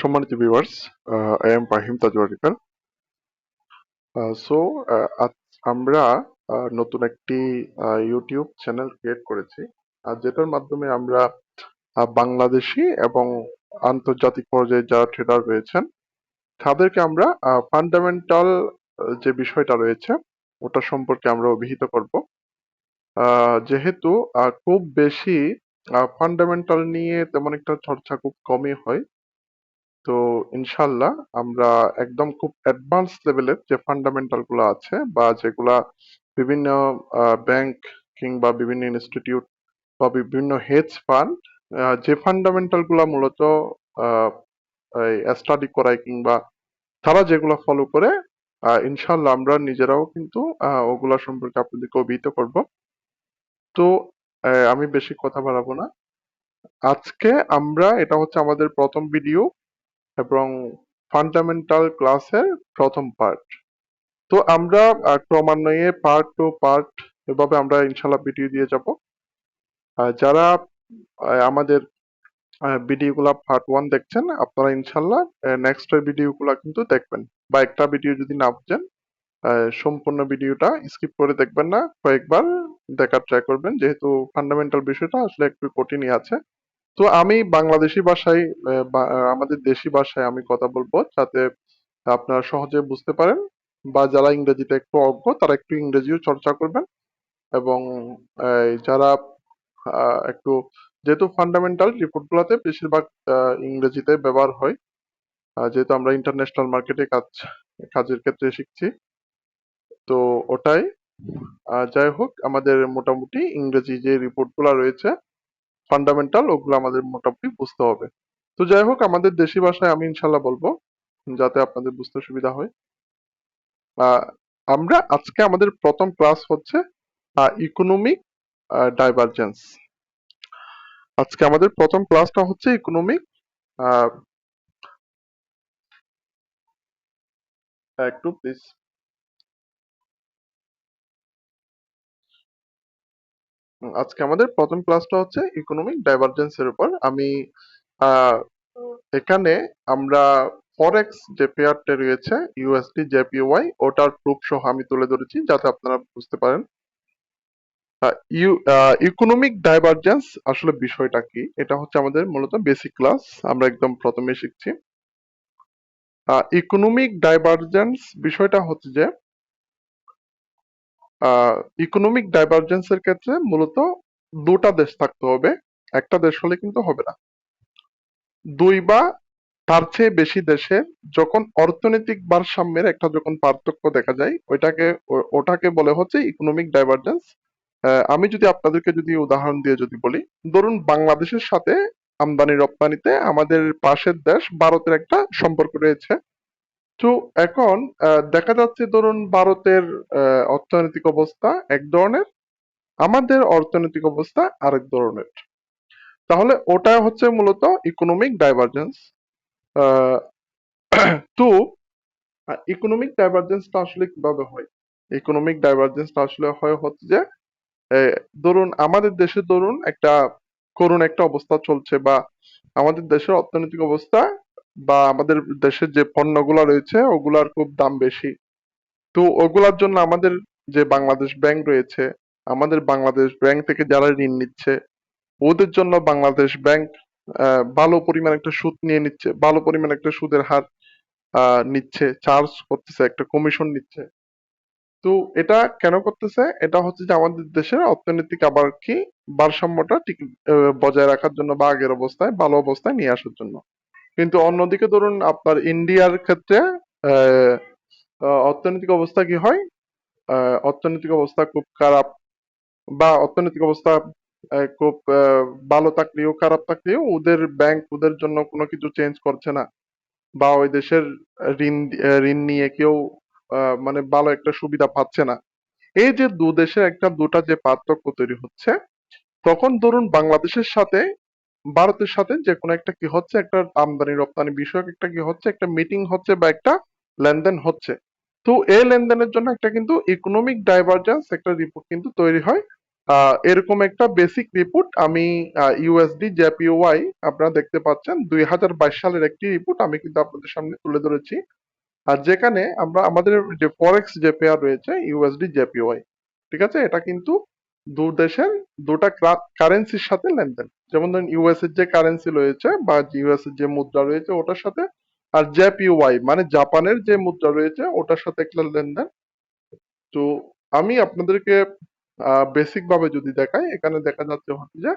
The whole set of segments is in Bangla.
সম্মানিত viewers I am Fahim Tajwarikar. So আমরা নতুন একটি ইউটিউব চ্যানেল ক্রিয়েট করেছি। আর যেটার মাধ্যমে আমরা বাংলাদেশি এবং আন্তর্জাতিক পর্যায়ে যারা ট্রেডার রয়েছেন, তাদেরকে আমরা ফান্ডামেন্টাল যে বিষয়টা রয়েছে, ওটা সম্পর্কে আমরা অভিহিত করব। যেহেতু খুব বেশি ফান্ডামেন্টাল নিয়ে তেমন একটা চর্চা খুব কমই হয়। তো ইনশাল্লাহ আমরা একদম খুব অ্যাডভান্স লেভেলের যে ফান্ডামেন্টালগুলো আছে বা যেগুলা বিভিন্ন ব্যাংক কিংবা বিভিন্ন ইনস্টিটিউট বা বিভিন্ন হেজ ফান্ড যে ফান্ডামেন্টালগুলা মূলত স্টাডি করায় কিংবা তারা যেগুলো ফলো করে ইনশাল্লাহ আমরা নিজেরাও কিন্তু ওগুলা সম্পর্কে আপনাদেরকে অভিহিত করব। তো আমি বেশি কথা বাড়াবো না। আজকে আমরা, এটা হচ্ছে আমাদের প্রথম ভিডিও এবং ফান্ডামেন্টাল ক্লাসের প্রথম পার্ট তো আমরা ক্রমান্বয়ে পার্ট টু পার্ট এভাবে আমরা ইনশাল্লাহ ভিডিও দিয়ে যাব। যারা আমাদের ভিডিওগুলা পার্ট ওয়ান দেখছেন, আপনারা ইনশাল্লাহ নেক্সট ভিডিওগুলা কিন্তু দেখবেন। বা একটা ভিডিও যদি না বুঝেন সম্পূর্ণ ভিডিওটা স্কিপ করে দেখবেন না। কয়েকবার দেখার ট্রাই করবেন, যেহেতু ফান্ডামেন্টাল বিষয়টা আসলে একটু কঠিনই আছে। তো আমি বাংলাদেশি ভাষায় আমাদের দেশি ভাষায় আমি কথা বলব যাতে আপনারা সহজে বুঝতে পারেন বা যারা ইংরেজিতে একটু অজ্ঞ তারা একটু ইংরেজিও চর্চা করবেন এবং যারা একটু যেহেতু ফান্ডামেন্টাল রিপোর্টগুলোতে বেশিরভাগ ইংরেজিতে ব্যবহার হয় যেহেতু আমরা ইন্টারন্যাশনাল মার্কেটে কাজ, কাজের ক্ষেত্রে শিখছি, তো ওটাই যাই হোক আমাদের মোটামুটি ইংরেজি যে রিপোর্টগুলো রয়েছে ফান্ডামেন্টাল ওগুলো আমাদের মোটামুটি বুঝতে হবে। তো যাই হোক, আমাদের দেশি ভাষায় আমি ইনশাল্লাহ বলব, যাতে আপনাদের বুঝতে সুবিধা হয়। আমরা আজকে আমাদের প্রথম ক্লাস হচ্ছে ইকোনমিক ডাইভারজেন্স আজকে আমাদের প্রথম ক্লাসটা হচ্ছে ইকোনমিক একটু প্লিজ আজকে আমাদের প্রথম ক্লাসটা হচ্ছে ইকোনমিক ডাইভারজেন্সের উপর। আমি এখানে আমরা ফরেক্স যে পেয়ারটা রয়েছে ইউএসডি জেপিওয়াই ওটার প্রুফ সহ আমি তুলে ধরেছি, যাতে আপনারা বুঝতে পারেন। ইকোনমিক ডাইভারজেন্স আসলে বিষয়টা কি? এটা হচ্ছে আমাদের মূলত বেসিক ক্লাস আমরা একদম প্রথমে শিখছি। ইকোনমিক ডাইভারজেন্স বিষয়টা হচ্ছে যে ইকোনমিক ডাইভারজেন্সের ক্ষেত্রে মূলত দুটা দেশ থাকতে হবে। একটা দেশ হলে কিন্তু হবে না। দুই বা তার চেয়ে বেশি দেশের যখন অর্থনৈতিক ভারসাম্যের একটা যখন পার্থক্য দেখা যায়, ওইটাকে ওটাকে বলে হচ্ছে ইকোনমিক ডাইভারজেন্স আমি যদি আপনাদেরকে যদি উদাহরণ দিয়ে যদি বলি, ধরুন বাংলাদেশের সাথে আমদানি রপ্তানিতে আমাদের পাশের দেশ ভারতের একটা সম্পর্ক রয়েছে। তো এখন দেখা যাচ্ছে ধরুন ভারতের অর্থনৈতিক অবস্থা এক ধরনের, আমাদের অর্থনৈতিক অবস্থা আরেক ধরনের। তাহলে ওটা হচ্ছে মূলত ইকোনমিক ডাইভারজেন্স তো ইকোনমিক ডাইভারজেন্সটা আসলে কীভাবে হয়? ইকোনমিক ডাইভারজেন্সটা আসলে হয় হচ্ছে যে ধরুন আমাদের দেশে ধরুন একটা, করুন একটা অবস্থা চলছে বা আমাদের দেশের অর্থনৈতিক অবস্থা বা আমাদের দেশের যে পণ্যগুলো রয়েছে, ওগুলার খুব দাম বেশি। তো ওগুলার জন্য আমাদের যে বাংলাদেশ ব্যাংক রয়েছে, আমাদের বাংলাদেশ ব্যাংক থেকে যারা ঋণ নিচ্ছে, ওদের জন্য বাংলাদেশ ব্যাংক ভালো পরিমাণ একটা সুদ নিয়ে নিচ্ছে, ভালো পরিমাণ একটা সুদের হার নিচ্ছে চার্জ করতেছে, একটা কমিশন নিচ্ছে। তো এটা কেন করতেছে? এটা হচ্ছে যে আমাদের দেশের অর্থনৈতিক আবার কি? ভারসাম্যটা ঠিক বজায় রাখার জন্য বা আগের অবস্থায়, ভালো অবস্থায় নিয়ে আসার জন্য। কিন্তু অন্যদিকে ধরুন আপনার ইন্ডিয়ার ক্ষেত্রে অর্থনৈতিক অবস্থা কি হয়? অর্থনৈতিক অবস্থা খুব খারাপ বা অর্থনৈতিক অবস্থা খুব ভালো থাকলেও, খারাপ থাকলেও ওদের ব্যাংক ওদের জন্য কোনো কিছু চেঞ্জ করছে না। বা ওই দেশের ঋণ ঋণ নিয়ে কেউ মানে ভালো একটা সুবিধা পাচ্ছে না। এই যে দু দেশের একটা দুটা যে পার্থক্য তৈরি হচ্ছে, তখন ধরুন বাংলাদেশের সাথে ভারতের সাথে যে কোনো একটা কি হচ্ছে, একটা আমদানি রপ্তানি বিষয়ক একটা কি হচ্ছে, একটা মিটিং হচ্ছে বা একটা লেনদেন হচ্ছে। তো এই লেনদেনের জন্য একটা কিন্তু ইকোনমিক ডাইভারজেন্স একটা রিপোর্ট কিন্তু তৈরি হয়। এরকম একটা বেসিক রিপোর্ট আমি ইউএসডি জেপিওয়াই আপনারা দেখতে পাচ্ছেন, দুই হাজার বাইশ সালের একটি রিপোর্ট আমি কিন্তু আপনাদের সামনে তুলে ধরেছি। আর যেখানে আমরা আমাদের যে ফরেক্স যে পেয়ার রয়েছে ইউএসডি জেপিওয়াই ঠিক আছে? এটা কিন্তু দু দেশের দুটা কারেন্সির সাথে লেনদেন। যেমন ধরুন ইউএস এর যে কারেন্সি রয়েছে বা ইউএস এর যে মুদ্রা রয়েছে, ওটার সাথে, আর জেপিওয়াই মানে জাপানের যে মুদ্রা রয়েছে, ওটার সাথে একটা লেনদেন। তো আমি আপনাদেরকে বেসিক ভাবে যদি দেখাই, এখানে দেখা যাচ্ছে হচ্ছে যে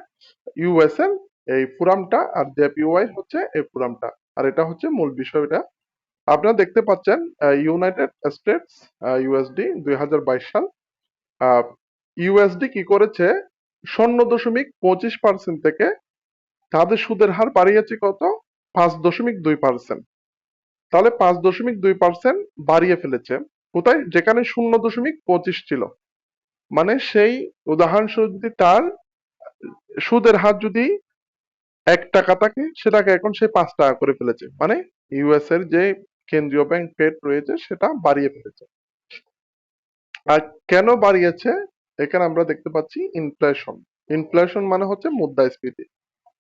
ইউএসএল এই ফুরামটা আর জেপিওয়াই হচ্ছে এই ফুরামটা। আর এটা হচ্ছে মূল বিষয়টা। আপনারা দেখতে পাচ্ছেন ইউনাইটেড স্টেটস ইউএসডি দুই হাজার বাইশ সাল ইউএসডি কি করেছে? শূন্য দশমিক পঁচিশ পার্সেন্ট থেকে তাদের সুদের হার বাড়িয়েছে কত? পাঁচ দশমিক দুই পার্সেন্ট তাহলে পাঁচ দশমিক দুই পার্সেন্ট বাড়িয়ে ফেলেছে। কোথায়? যেখানে শূন্য দশমিক পঁচিশ ছিল। মানে সেই উদাহরণস্বরূপ যদি তার সুদের হার যদি এক টাকা থাকে, সেটাকে এখন সে পাঁচ টাকা করে ফেলেছে। মানে ইউএস এর যে কেন্দ্রীয় ব্যাংক ফেড রয়েছে, সেটা বাড়িয়ে ফেলেছে। আর কেন বাড়িয়েছে? এখানে আমরা দেখতে পাচ্ছি ইনফ্লেশন ইনফ্লেশন মানে হচ্ছে মুদ্রাস্ফীতি।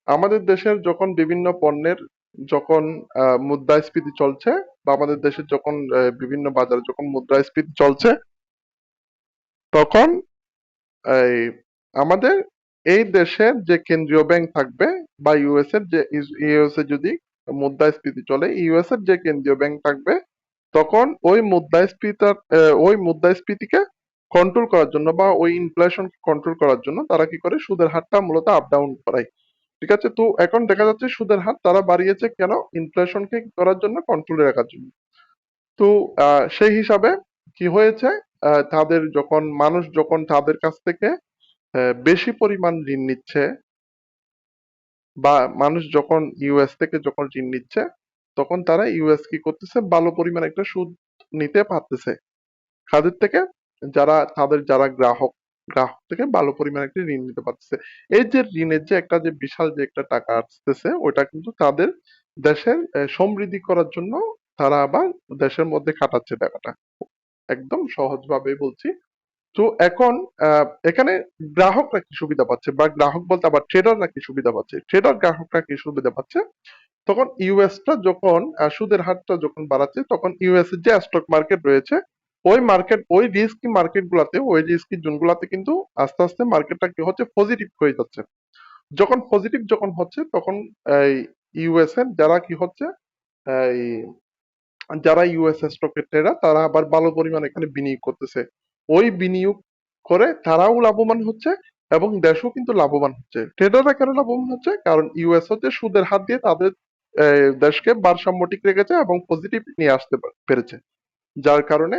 আমাদের দেশের যখন বিভিন্ন পণ্যের যখন মুদ্রাস্ফীতি চলছে বা আমাদের দেশের যখন বিভিন্ন বাজারে যখন মুদ্রাস্ফীতি চলছে তখন এই আমাদের এই দেশের যে কেন্দ্রীয় ব্যাংক থাকবে বা ইউএস এর যে ইউএস এ যদি মুদ্রাস্ফীতি চলে ইউএস এর যে কেন্দ্রীয় ব্যাংক থাকবে তখন ওই মুদ্রাস্ফীতার আহ, ওই মুদ্রাস্ফীতিকে কন্ট্রোল করার জন্য বা ওই ইনফ্লেশন কন্ট্রোল করার জন্য তারা কি করে? সুদের হারটা মূলত আপ ডাউন করায়। ঠিক আছে? তো এখন দেখা যাচ্ছে সুদের হার তারা বাড়িয়েছে কেন? ইনফ্লেশনকে করার জন্য কন্ট্রোলে রাখার জন্য। তো সেই হিসাবে কি হয়েছে? তাদের যখন, মানুষ যখন তাদের কাছ থেকে বেশি পরিমাণ ঋণ নিচ্ছে, বা মানুষ যখন ইউএস থেকে যখন ঋণ নিচ্ছে, তখন তারা ইউএস কি করতেছে? ভালো পরিমাণ একটা সুদ নিতে পারতেছে। কাদের থেকে যারা, তাদের যারা গ্রাহক গ্রাহক থেকে ভালো পরিমাণ একটা ঋণ নিতে পারতেছে। এই যে ঋণের যে একটা যে বিশাল যে একটা টাকা আসতেছে ওটা কিন্তু তাদের দেশের সমৃদ্ধি করার জন্য তারা আবার দেশের মধ্যে খাটাচ্ছে টাকাটা। একদম সহজভাবে বলছি। তো এখন এখানে গ্রাহকরা কি সুবিধা পাচ্ছে? বা গ্রাহক বলতে আবার ট্রেডাররা কি সুবিধা পাচ্ছে? ট্রেডার গ্রাহকরা কি সুবিধা পাচ্ছে? তখন ইউএসটা যখন সুদের হারটা যখন বাড়াচ্ছে, তখন ইউএস এর যে স্টক মার্কেট রয়েছে ওই মার্কেট ওই রিস্কি মার্কেট গুলাতে, ওই রিস্কি জোন গুলাতে কিন্তু আস্তে আস্তে মার্কেটটা কি হচ্ছে পজিটিভ হয়ে যাচ্ছে। যখন পজিটিভ যখন হচ্ছে, তখন এই ইউএস এর যারা কি হচ্ছে, এই যারা ইউএস স্টকের ট্রেডার তারা আবার ভালো পরিমাণ এখানে বিনিয়োগ করতেছে। ওই বিনিয়োগ করে তারাও লাভবান হচ্ছে এবং দেশও কিন্তু লাভবান হচ্ছে। ট্রেডাররা কেন লাভবান হচ্ছে? কারণ ইউএস হচ্ছে সুদের হাত দিয়ে তাদের দেশকে ভারসাম্য ঠিক রেখেছে এবং পজিটিভ নিয়ে আসতে পেরেছে। যার কারণে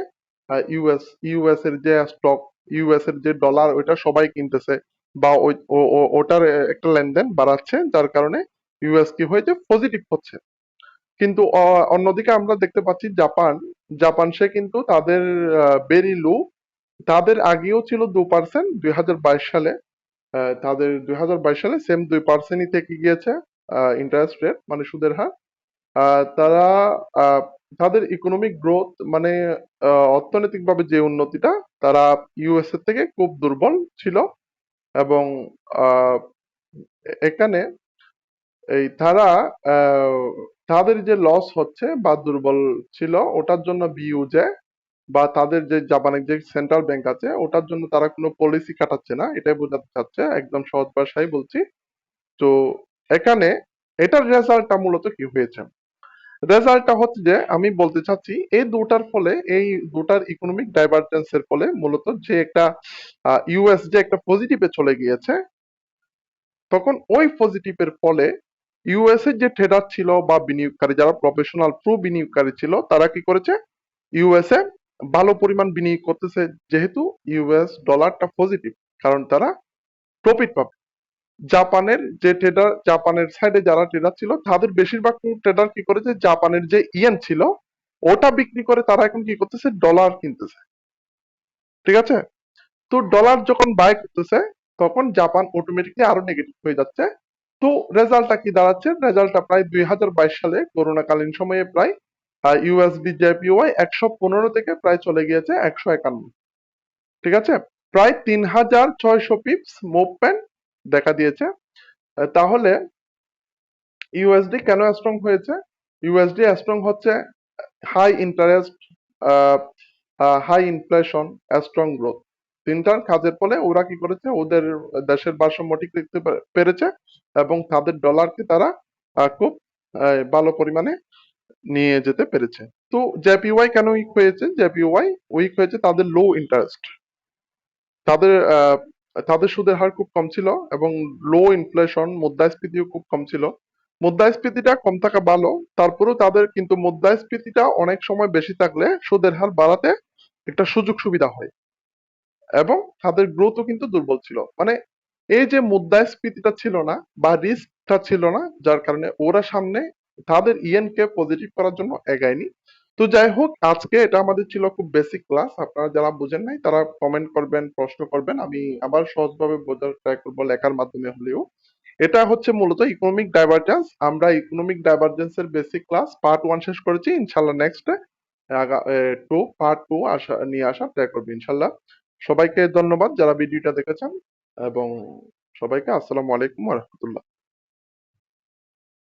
ইউএস ইউএস এর যে স্টক ইউএস এর যে ডলার ওইটা সবাই কিনতেছে। বা ওই ওটার একটা লেনদেন বাড়াচ্ছে, যার কারণে ইউএস কি হয়েছে? পজিটিভ হচ্ছে। কিন্তু অন্যদিকে আমরা দেখতে পাচ্ছি জাপান জাপান সে কিন্তু তাদের বেরি লো তাদের আগেও ছিল দু পার্সেন্ট দুই হাজার বাইশ সালে। তাদের দুই হাজার বাইশ সালে সেম দুই পার্সেন্টই থেকে গিয়েছে ইন্টারেস্ট রেট মানে সুদের হার। তারা তাদের ইকোনমিক গ্রোথ মানে অর্থনৈতিকভাবে যে উন্নতিটা, তারা ইউএস এর থেকে খুব দুর্বল ছিল এবং এখানে এই তারা তাদের যে লস হচ্ছে বা দুর্বল ছিল, ওটার জন্য বিইউজে বা তাদের যে জাপানের যে সেন্ট্রাল ব্যাংক আছে, ওটার জন্য তারা কোনো পলিসি কাটাচ্ছে না, এটাই বোঝাতে চাচ্ছে, একদম সহজ ভাষায় বলছি। তো, এখানে এটার রেজাল্টটা মূলত কি হয়েছে? রেজাল্টটা হচ্ছে যে, আমি বলতে চাচ্ছি, এই দুটার ফলে, এই দুটার ইকোনমিক ডাইভারজেন্সের ফলে মূলত যে একটা ইউএস যে একটা পজিটিভে চলে গিয়েছে, তখন ওই পজিটিভের ফলে ইউএস এর যে ট্রেডার ছিল বা বিনিয়োগকারী, যারা প্রফেশনাল প্রো বিনিয়োগকারী ছিল, তারা কি করেছে? ইউএসএ ভালো পরিমাণ বিনিয়োগ করতেছে, যেহেতু ইউএস ডলারটা পজিটিভ কারণ তারা প্রফিট পাবে। জাপানের যে ট্রেডার জাপানের সাইডে যারা ট্রেডার ছিল, তাদের বেশিরভাগ ট্রেডার কি করেছে? জাপানের যে ইয়েন ছিল, ওটা বিক্রি করে তারা এখন কি করতেছে? ডলার কিনতেছে। ঠিক আছে? তো ডলার যখন বাই করতেছে, তখন জাপান অটোমেটিকলি আরও নেগেটিভ হয়ে যাচ্ছে। তো রেজাল্টটা কি দাঁড়াচ্ছে? রেজাল্টটা প্রায় দুই হাজার বাইশ সালে, করোনাকালীন সময়ে প্রায় ইউএসডি জেপিওয়াই একশো পনেরো থেকে প্রায় চলে গিয়েছে একশো একান্ন। ঠিক আছে? প্রায় তিন হাজার ছয়শো পিপস মুভমেন্ট দেখা দিয়েছে। তাহলে ইউএসডি কেন স্ট্রং হয়েছে? ইউএসডি স্ট্রং হচ্ছে high interest high inflation strong growth তিনটার কাজের ফলে ওরা কি করেছে? ওদের দেশের ভারসাম্য ঠিক রাখতে পেরেছে এবং তাদের ডলারকে তারা খুব ভালো পরিমাণে নিয়ে যেতে পেরেছে। তো জেপিওয়াই কেন উইক হয়েছে? জেপিওয়াই উইক হয়েছে তাদের লো ইন্টারেস্ট তাদের তাদের সুদের হার খুব কম ছিল এবং লো ইনফ্লেশন মুদ্রাস্ফীতিও খুব কম ছিল। মুদ্রাস্ফীতিটা কম থাকা ভালো, তারপরেও তাদের কিন্তু মুদ্রাস্ফীতিটা অনেক সময় বেশি থাকলে সুদের হার বাড়াতে একটা সুযোগ সুবিধা হয় এবং তাদের গ্রোথও কিন্তু দুর্বল ছিল। মানে এই যে মুদ্রাস্ফীতিটা ছিল না বা রিস্কটা ছিল না, যার কারণে ওরা সামনে তাদের ইএন কে পজিটিভ করার জন্য এগায়নি। তো যাই হোক আজকে এটা আমাদের ছিল খুব বেসিক ক্লাস আপনারা যারা বুঝেন নাই, তারা কমেন্ট করবেন, প্রশ্ন করবেন। আমি আবার সহজভাবে বোঝার ট্রাই করব লেখার মাধ্যমে হলেও। এটা হচ্ছে মূলত ইকোনমিক ডাইভারজেন্স আমরা ইকোনমিক ডাইভারজেন্সের বেসিক ক্লাস পার্ট ওয়ান শেষ করেছি। ইনশাল্লাহ নেক্সট টু পার্ট টু আসা, নিয়ে আসা ট্রাই করব ইনশাল্লাহ সবাইকে ধন্যবাদ যারা ভিডিওটা দেখেছেন এবং সবাইকে আসসালামু আলাইকুম রহমতুল্লাহ।